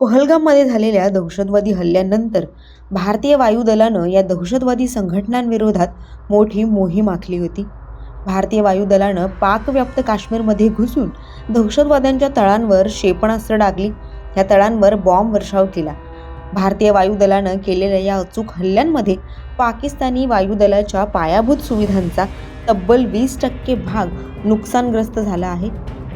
पहलगाममध्ये झालेल्या दहशतवादी हल्ल्यानंतर भारतीय वायुदलानं या दहशतवादी संघटनांविरोधात मोठी मोहीम आखली होती. भारतीय वायुदलानं पाकव्याप्त काश्मीरमध्ये घुसून दहशतवाद्यांच्या तळांवर क्षेपणास्त्र डागली. या तळांवर बॉम्ब वर्षाव केला. भारतीय वायुदलानं केलेल्या या अचूक हल्ल्यांमध्ये पाकिस्तानी वायुदलाच्या पायाभूत सुविधांचा तब्बल वीस टक्के भाग नुकसानग्रस्त झाला आहे.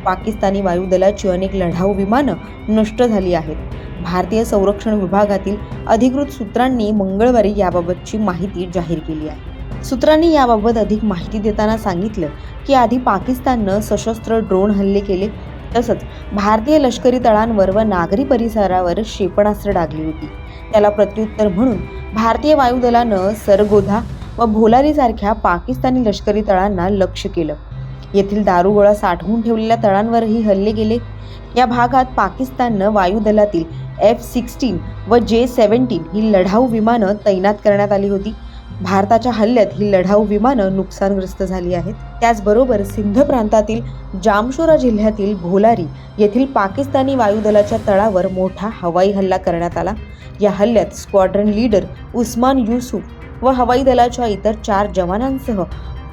पाकिस्तानी वायुदलाची अनेक लढाऊ विमानं नष्ट झाली आहेत. भारतीय संरक्षण विभागातील अधिकृत सूत्रांनी मंगळवारी याबाबतची माहिती जाहीर केली आहे. सूत्रांनी याबाबत अधिक माहिती देताना सांगितलं की आधी पाकिस्ताननं सशस्त्र ड्रोन हल्ले केले तसंच भारतीय लष्करी तळांवर व नागरी परिसरावर क्षेपणास्त्र डागली होती. त्याला प्रत्युत्तर म्हणून भारतीय वायुदलानं सरगोधा व भोलारीसारख्या पाकिस्तानी लष्करी तळांना लक्ष्य केलं. येथील दारुगोळा साठवून ठेवलेल्या तळांवरही हल्ले गेले या भागात पाकिस्ताननं वायुदलातील एफ सिक्स्टीन व जे सेव्हन्टीन ही लढाऊ विमानं तैनात करण्यात आली होती. भारताच्या हल्ल्यात ही लढाऊ विमानं नुकसानग्रस्त झाली आहेत. त्याचबरोबर सिंध प्रांतातील जामशोरा जिल्ह्यातील भोलारी येथील पाकिस्तानी वायुदलाच्या तळावर मोठा हवाई हल्ला करण्यात आला. या हल्ल्यात स्क्वॉड्रन लीडर उस्मान युसुफ व हवाई दलाच्या इतर चार जवानांसह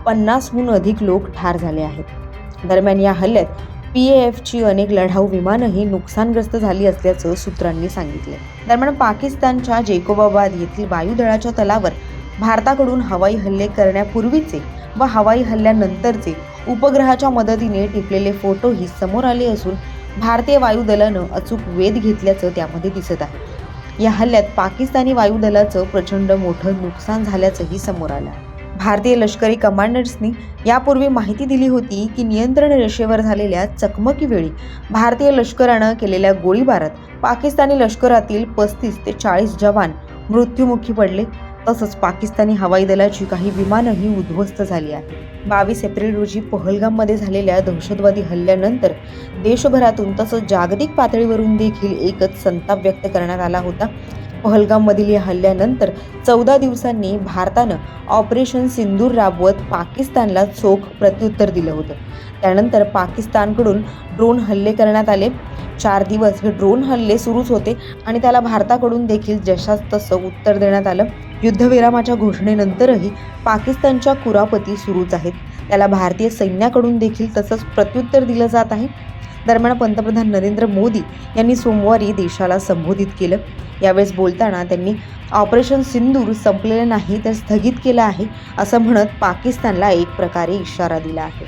पन्नासहून अधिक लोक ठार झाले आहेत. दरम्यान या हल्ल्यात पी एफची अनेक लढाऊ विमानंही नुकसानग्रस्त झाली असल्याचं सूत्रांनी सांगितले. दरम्यान पाकिस्तानच्या जेकोबाबाद येथील वायुदळाच्या तलावर भारताकडून हवाई हल्ले करण्यापूर्वीचे व हवाई हल्ल्यानंतरचे उपग्रहाच्या मदतीने टिपलेले फोटोही समोर आले असून भारतीय वायुदलानं अचूक वेध घेतल्याचं त्यामध्ये दिसत आहे. या हल्ल्यात पाकिस्तानी वायुदलाचं प्रचंड मोठं नुकसान झाल्याचंही समोर आलं आहे. भारतीय लष्करी कमांडर्सनी यापूर्वी माहिती दिली होती की नियंत्रण रेषेवर झालेल्या चकमकीवेळी भारतीय लष्करानं केलेल्या गोळीबारात पाकिस्तानी लष्करातील पस्तीस ते चाळीस जवान मृत्युमुखी पडले. तसंच पाकिस्तानी हवाई दलाची काही विमानंही उद्ध्वस्त झाली आहेत. बावीस एप्रिल रोजी पहलगाममध्ये झालेल्या दहशतवादी हल्ल्यानंतर देशभरातून तसंच जागतिक पातळीवरून देखील एकच संताप व्यक्त करण्यात आला होता. पहलगाममधील या हल्ल्यानंतर चौदा दिवसांनी भारतानं ऑपरेशन सिंदूर राबवत पाकिस्तानला चोख प्रत्युत्तर दिलं होतं. त्यानंतर पाकिस्तानकडून ड्रोन हल्ले करण्यात आले. चार दिवस हे ड्रोन हल्ले सुरूच होते आणि त्याला भारताकडून देखील जशास तसं उत्तर देण्यात आलं. युद्धविरामाच्या घोषणेनंतरही पाकिस्तानच्या कुरापती सुरूच आहेत. त्याला भारतीय सैन्याकडून देखील तसंच प्रत्युत्तर दिलं जात आहे. दरम्यान पंतप्रधान नरेंद्र मोदी यांनी सोमवारी देशाला संबोधित केलं. यावेळेस बोलताना त्यांनी ऑपरेशन सिंदूर संपलेलं नाही तर स्थगित केलं आहे असं म्हणत पाकिस्तानला एक प्रकारे इशारा दिला आहे.